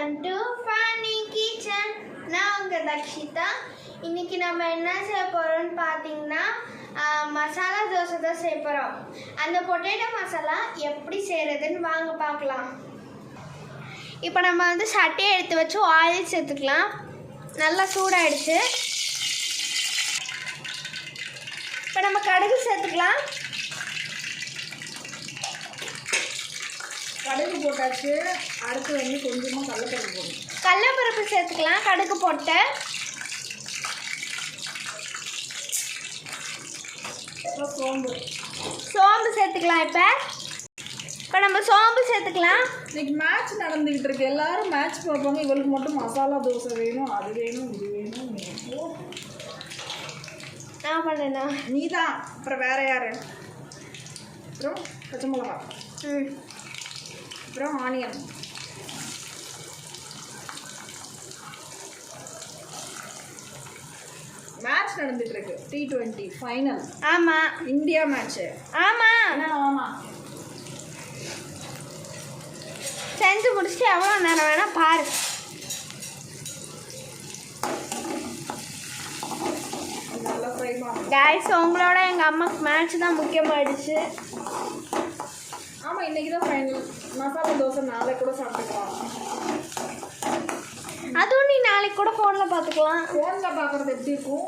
Welcome to funny kitchen நான் உங்கள் தக்ஷிதா. இன்றைக்கி நம்ம என்ன செய்ய போகிறோம்னு பார்த்தீங்கன்னா மசாலா தோசை தான் செய்ய போகிறோம் அந்த பொட்டேட்டோ மசாலா எப்படி செய்கிறதுன்னு வாங்க பார்க்கலாம் இப்போ நம்ம வந்து சட்டையை எடுத்து வச்சு ஆயில் சேர்த்துக்கலாம். நல்லா சூடாயிடுச்சு. இப்போ நம்ம கடுகு சேர்த்துக்கலாம். கடுகு போட்டாச்சு. அடுத்து வந்து கொஞ்சமாக கடலப்பருப்பு போடணும். கடலப்பருப்பு சேர்த்துக்கலாம். கடுகு போட்டு சோம்பு. சோம்பு சேர்த்துக்கலாம் இப்போ. இப்போ நம்ம சோம்பு சேர்த்துக்கலாம். இன்னைக்கு மேட்ச் நடந்துக்கிட்டு இருக்கு. எல்லாரும் மேட்ச் பார்ப்பாங்க. இவளுக்கு மட்டும் மசாலா தோசை வேணும் அது வேணும் இது வேணும் நான் பண்ணேண்ணா நீ தான் அப்புறம் வேற யாரு? அப்புறம் பச்சை மிளகா. ம். அப்புறம் ஆனியன். மேட்ச் நடந்துட்டு இருக்கு டி டுவெண்ட்டி ஃபைனல் ஆமாம் இந்தியா மேட்ச்சு ஆமாம் ஆமாம் செஞ்சு முடிச்சுட்டு எவ்வளோ நேரம் வேணால் பாரு. கைஸ் உங்களோட எங்கள் அம்மாவுக்கு மேட்ச் தான் முக்கியமாயிடுச்சு. ஆமாம் இன்னைக்கு தான் ஃபைனல் மசாலா தோசை நாளை கூட சாப்பிட்டுக்கலாம். அதுவும் நீ நாளைக்கு கூட ஃபோனில் பார்த்துக்கலாம். ஃபோனில் பார்க்குறது எப்படி இருக்கும்?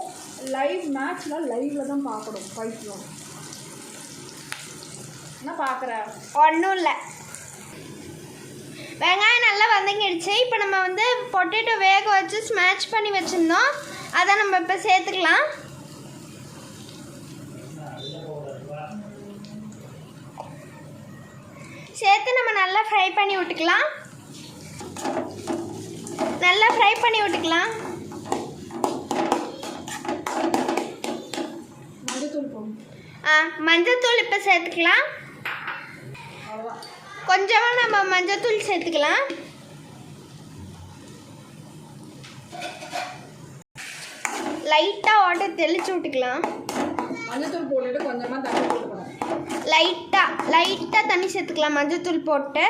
லைவ் மேட்ச்லாம் லைவில் தான் பார்க்கணும் பைத்தியம் என்ன பார்க்குற? ஒன்றும் இல்லை. வெங்காயம் நல்லா வதங்கிடுச்சு. இப்போ நம்ம வந்து பொட்டேட்டோ வேக வச்சு ஸ்மாஷ் பண்ணி வச்சுருந்தோம். அதை நம்ம இப்போ சேர்த்துக்கலாம். சேர்த்து நம்ம நல்லா ஃப்ரை பண்ணி விட்டுக்கலாம். நல்லா ஃப்ரை பண்ணி விட்டுக்கலாம். ஆ மஞ்சத்தூள் இப்போ சேர்த்துக்கலாம். கொஞ்சமாக நம்ம மஞ்சத்தூள் சேர்த்துக்கலாம். லைட்டாக வாட்டர் தெளிச்சு விட்டுக்கலாம். மஞ்சத்தூள் போட்டுட்டு கொஞ்சமாக தண்ணி லைட்டாக லைட்டாக தண்ணி சேர்த்துக்கலாம். மஞ்சத்தூள் போட்டு.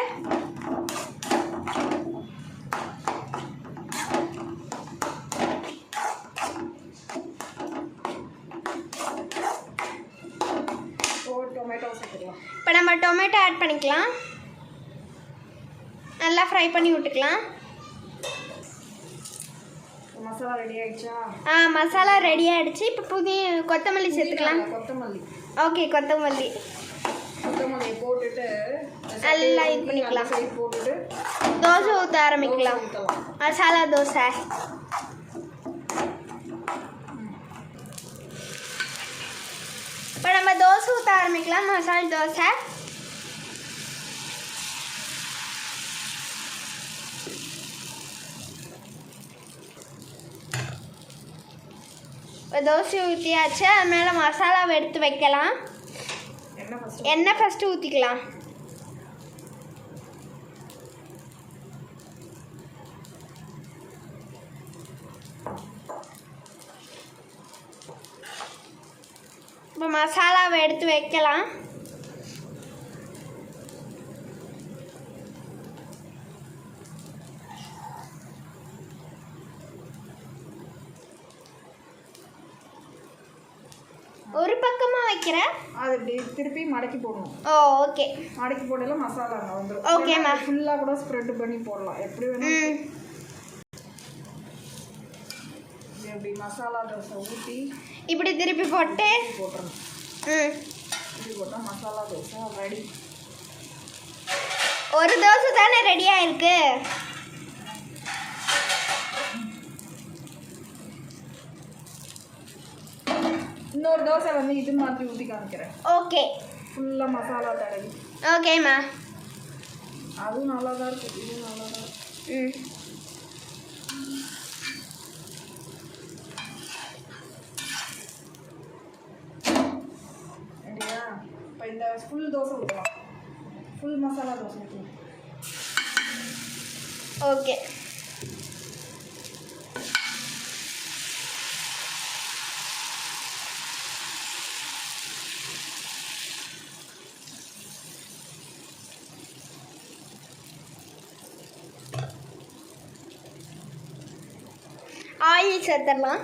இப்போ நம்ம டொமேட்டோ ஆட் பண்ணிக்கலாம். நல்லா ஃப்ரை பண்ணி விட்டுக்கலாம். மசாலா ரெடி ஆயிடுச்சா? ஆ மசாலா ரெடி ஆகிடுச்சு இப்போ புதிய கொத்தமல்லி சேர்த்துக்கலாம். கொத்தமல்லி. ஓகே கொத்தமல்லி. கொத்தமல்லியை போட்டுட்டு நல்லா இது பண்ணிக்கலாம். போட்டுட்டு தோசை ஊற்ற ஆரம்பிக்கலாம். மசாலா தோசை. இப்போ நம்ம தோசை ஊற்ற ஆரம்பிக்கலாம். மசாலா தோசை. இப்போ தோசை ஊற்றியாச்சு அது மேலே மசாலாவை எடுத்து வைக்கலாம். எண்ணெய் ஃபஸ்ட்டு ஊற்றிக்கலாம் இப்போ மசாலாவை எடுத்து வைக்கலாம். ஒரு பக்கமாக வைக்கிறேன் அது இப்படி திருப்பி மடக்கி போடணும். ஓ ஓகே மடக்கி போடல மசாலா அங்கே வந்துடும் Okay, ma'am. ஃபுல்லாக கூட ஸ்ப்ரெட் பண்ணி போடலாம். எப்படி வேணும் இப்படி மசாலா தோசை ஊற்றி இப்படி திருப்பி போட்டு? போட்டுறணும். ம். இப்படி போட்டால் மசாலா தோசை ரெடி ஒரு தோசை தானே ரெடி ஆயிருக்கு? இன்னொரு தோசை வந்து இது மாதிரி ஊற்றி காமிக்கிறேன். ஓகே. ஃபுல்லாக மசாலா தடவி. ஓகேம்மா அதுவும் நல்லா தான் இருக்கும் இதுவும் நல்லா தான் ம். இப்போ இந்த ஃபுல் தோசை ஊற்றலாம் ஃபுல் மசாலா தோசை ஊற்றலாம் ஓகே. ஆயில் சேர்த்துடலாம்